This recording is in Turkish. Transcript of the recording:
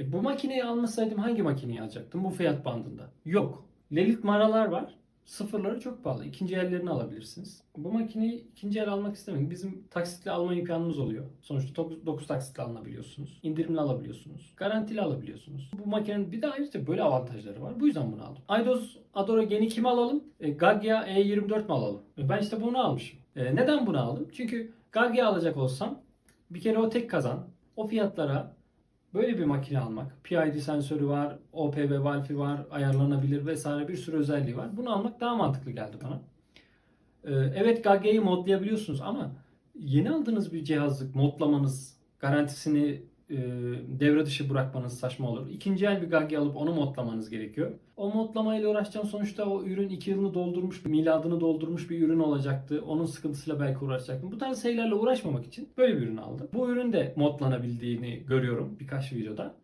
E, bu makineyi almasaydım hangi makineyi alacaktım bu fiyat bandında? Yok. Lelit maralar var. Sıfırları çok pahalı. İkinci ellerini alabilirsiniz. Bu makineyi ikinci el almak istemeyin. Bizim taksitle alma imkanımız oluyor. Sonuçta 9 taksitle alınabiliyorsunuz. İndirimli alabiliyorsunuz. Garantili alabiliyorsunuz. Bu makinenin bir de ayrıca böyle avantajları var. Bu yüzden bunu aldım. Eidos Adora Gen'i kim alalım? E, Gaggia E24 mi alalım? E, ben işte bunu almışım. E, neden bunu aldım? Çünkü Gaggia alacak olsam bir kere o tek kazan. O fiyatlara Böyle bir makine almak. PID sensörü var, OPV Wi-Fi var, ayarlanabilir vesaire bir sürü özelliği var. Bunu almak daha mantıklı geldi bana. Ee, evet Gagga'yı modlayabiliyorsunuz ama yeni aldığınız bir cihazlık modlamanız, garantisini e, devre dışı bırakmanız saçma olur. İkinci el bir Gagga alıp onu modlamanız gerekiyor. O modlamayla uğraşacağım sonuçta o ürün iki yılını doldurmuş, miladını doldurmuş bir ürün olacaktı. Onun sıkıntısıyla belki uğraşacaktım. Bu tarz şeylerle uğraşmamak için böyle bir ürün aldım. Bu ürün de modlanabildiğini görüyorum birkaç videoda.